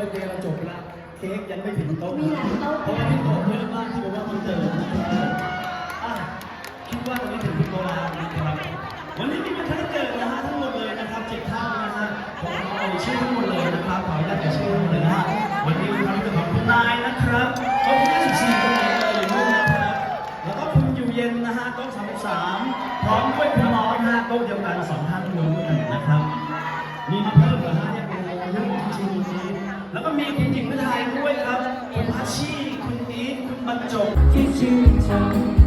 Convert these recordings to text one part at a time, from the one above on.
เค้กยังไม่ถึงโต๊ะมีหลายโต๊ะ เพราะว่าที่โต๊ะเยอะมากที่บอกว่ามันเกิดนะครับอะคิดว่าตอนนี้ถึงที่โต๊ะแล้วนะครับ วันนี้มีเป็นท่านเกิดนะฮะทั้งหมดเลยนะครับเจ็ดท่านนะฮะผมเอาเอ่ยชื่อทั้งหมดเลยนะครับขออนุญาตเอ่ยชื่อทั้งหมดเลยนะฮะวันนี้มีความรู้สึกของคุณนายนะครับโต๊ะที่14คนไหนเอ่ยนู่นนะครับแล้วก็คุณอยู่เย็นนะฮะโต๊ะ33พร้อมด้วยคุณน้อยนะฮะโต๊ะเดียวกันสองท่านนู้นน คุณหญิงวิทัยด้วยครับคุณอาชีคุณอีทคุณบรรจงที่ชื่นชม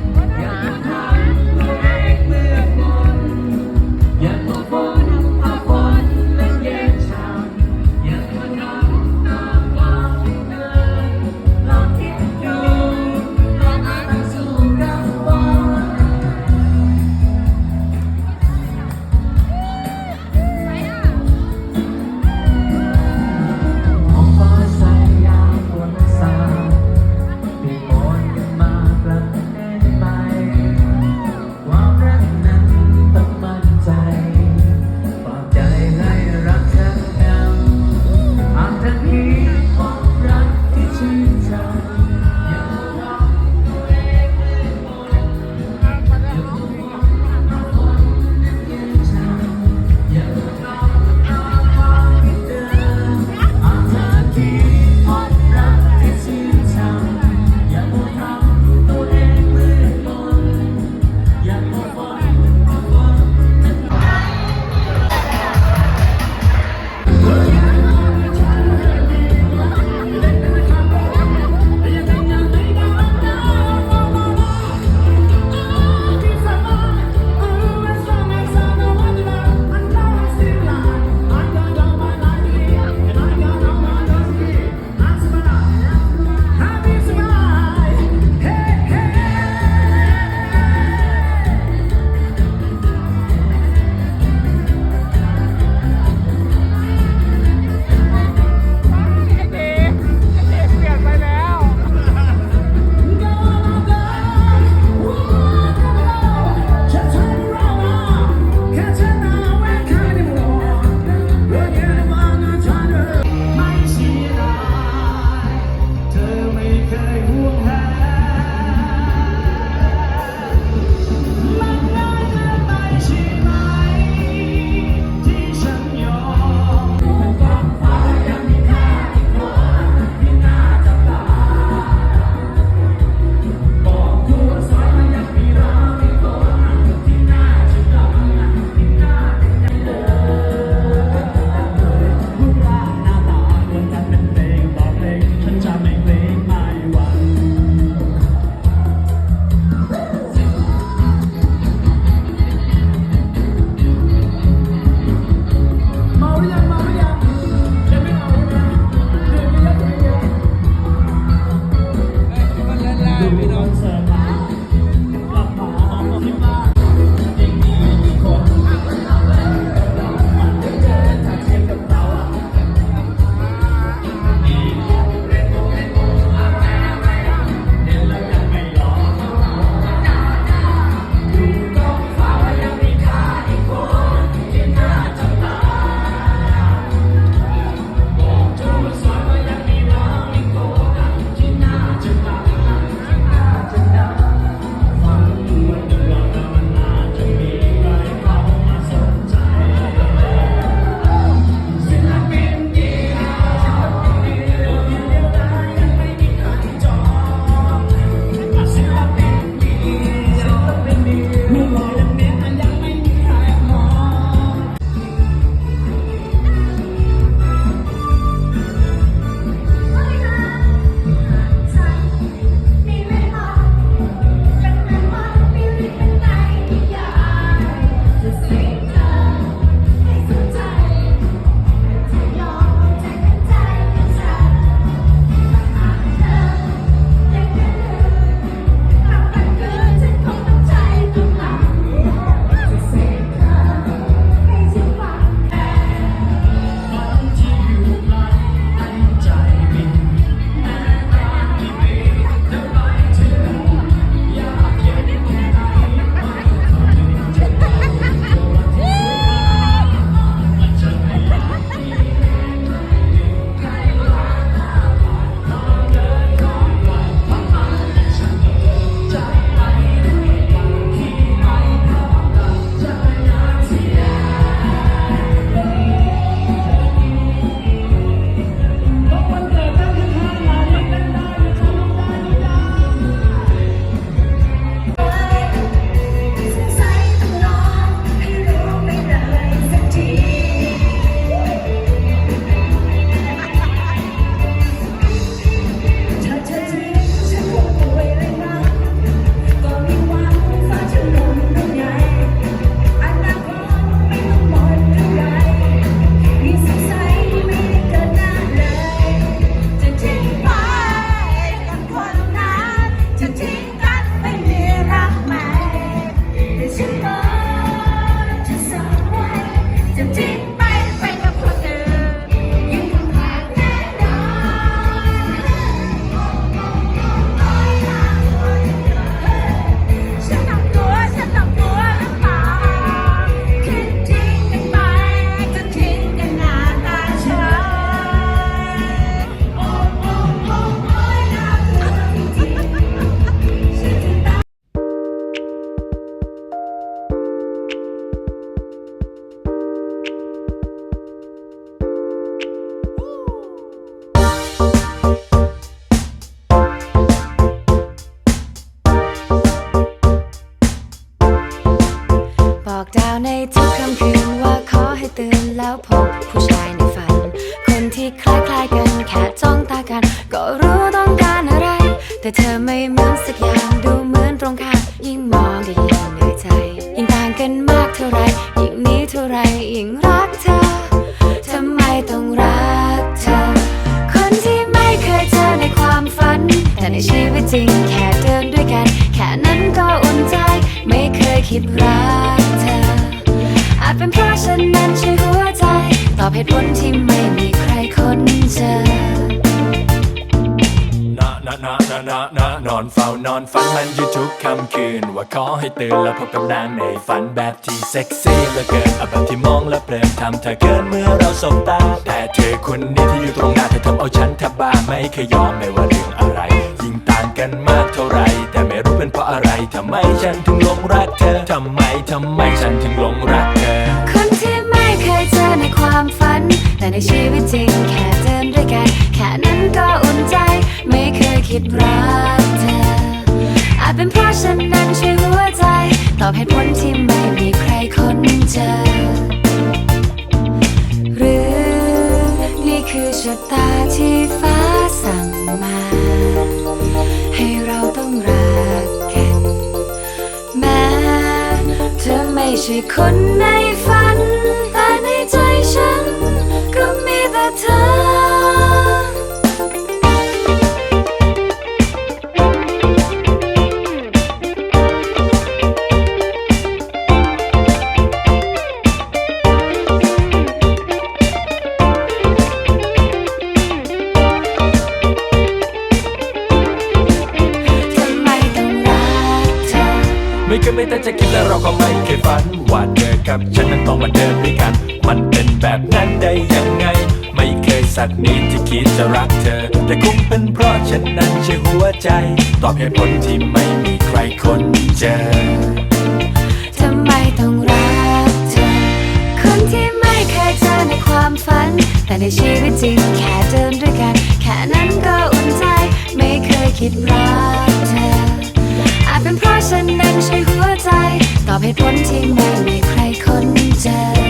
ไม่เหมือนสักอย่างดูเหมือนตรงข้ามยิ่งมองก็ยิ่งเหนื่อยใจ ยิ่งต่างกันมากเท่าไร ยิ่งนี้เท่าไรยิ่งรักเธอทำไมต้องรักเธอ คนที่ไม่เคยเจอในความฝัน แต่ในชีวิตจริงแค่เดินด้วยกัน แค่นั้นก็อุ่นใจ ไม่เคยคิดรักเธอ อาจเป็นเพราะฉันนั้นใช่หัวใจ ตอบเหตุผลที่ไม่มีใครคนเจอ นะนะนะนะนะนอนเฝ้านอนฝันมันอยู่ทุกค่ำคืน ว่าขอให้ตื่นแล้วพบกับนางในฝันแบบที่เซ็กซี่เหลือเกินเอาแบบที่มองแล้วเพลินทำเธอเกินเมื่อเราสบตา แต่เธอคนนี้ที่อยู่ตรงหน้าเธอทำเอาฉันแทบบ้าไม่เคยยอมไม่ว่าเรื่องอะไร ยิ่งต่างกันมากเท่าไร แต่ไม่รู้เป็นเพราะอะไรทำไมฉันถึงหลงรักเธอทำไมทำไมฉันถึงหลงรักเธอ คนที่ไม่เคยเจอในความฝัน แต่ในชีวิตจริงแค่เดินด้วยกันแค่นั้นก็ คิดรักเธอ อาจเป็นเพราะฉันนั้นใช่หัวใจ ตอบเหตุผลที่ไม่มีใครคนเจอ หรือนี่คือชะตาที่ฟ้าสั่งมา ให้เราต้องรักกัน แม้เธอไม่ใช่คนใน มาเดินด้วยกัน มันเป็นแบบนั้นได้ยังไง ไม่เคยสักนิดที่คิดจะรักเธอ แต่คงเป็นเพราะฉันนั้นใช่หัวใจ ตอบเหตุผลที่ไม่มีใครคนเจอทำไมต้องรักเธอ คนที่ไม่เคยเจอในความฝัน แต่ในชีวิตจริงแค่เดินด้วยกัน แค่นั้นก็อุ่นใจ ไม่เคยคิดรักเธออาจเป็นเพราะฉันนั้นใช่หัวใจ ตอบเหตุผลที่ไม่มีใครคน tell